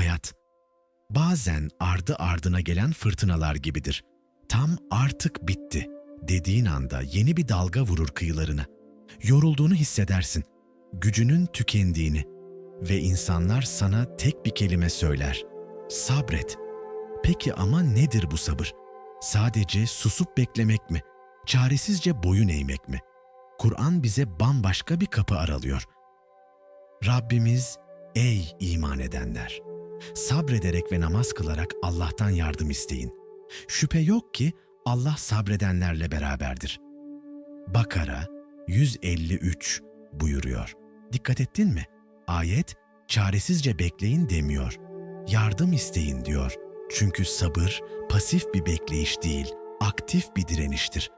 hayat. Bazen ardı ardına gelen fırtınalar gibidir. Tam artık bitti dediğin anda yeni bir dalga vurur kıyılarına. Yorulduğunu hissedersin, gücünün tükendiğini ve insanlar sana tek bir kelime söyler. Sabret. Peki ama nedir bu sabır? Sadece susup beklemek mi? Çaresizce boyun eğmek mi? Kur'an bize bambaşka bir kapı aralıyor. Rabbimiz, ey iman edenler! Sabrederek ve namaz kılarak Allah'tan yardım isteyin. Şüphe yok ki Allah sabredenlerle beraberdir. Bakara 153 buyuruyor. Dikkat ettin mi? Ayet çaresizce bekleyin demiyor. Yardım isteyin diyor. Çünkü sabır pasif bir bekleyiş değil, aktif bir direniştir.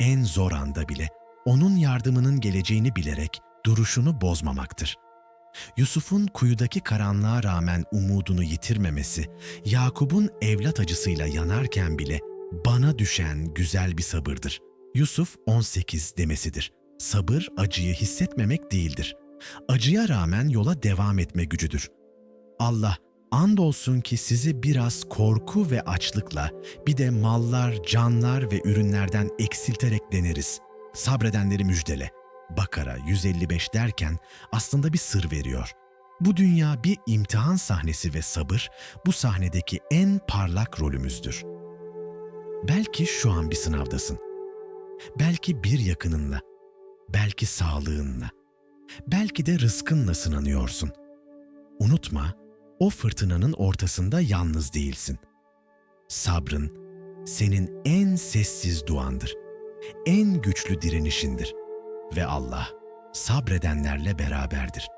En zor anda bile onun yardımının geleceğini bilerek duruşunu bozmamaktır. Yusuf'un kuyudaki karanlığa rağmen umudunu yitirmemesi, Yakup'un evlat acısıyla yanarken bile bana düşen güzel bir sabırdır. Yusuf 18 demesidir. Sabır acıyı hissetmemek değildir. Acıya rağmen yola devam etme gücüdür. Allah andolsun ki sizi biraz korku ve açlıkla bir de mallar, canlar ve ürünlerden eksilterek deneriz. Sabredenleri müjdele. Bakara 155 derken aslında bir sır veriyor. Bu dünya bir imtihan sahnesi ve sabır bu sahnedeki en parlak rolümüzdür. Belki şu an bir sınavdasın. Belki bir yakınınla, belki sağlığınla, belki de rızkınla sınanıyorsun. Unutma, o fırtınanın ortasında yalnız değilsin. Sabrın senin en sessiz duandır, en güçlü direnişindir ve Allah sabredenlerle beraberdir.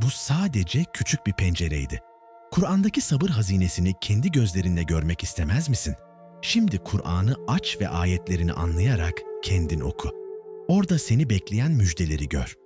Bu sadece küçük bir pencereydi. Kur'an'daki sabır hazinesini kendi gözlerinle görmek istemez misin? Şimdi Kur'an'ı aç ve ayetlerini anlayarak kendin oku. Orada seni bekleyen müjdeleri gör.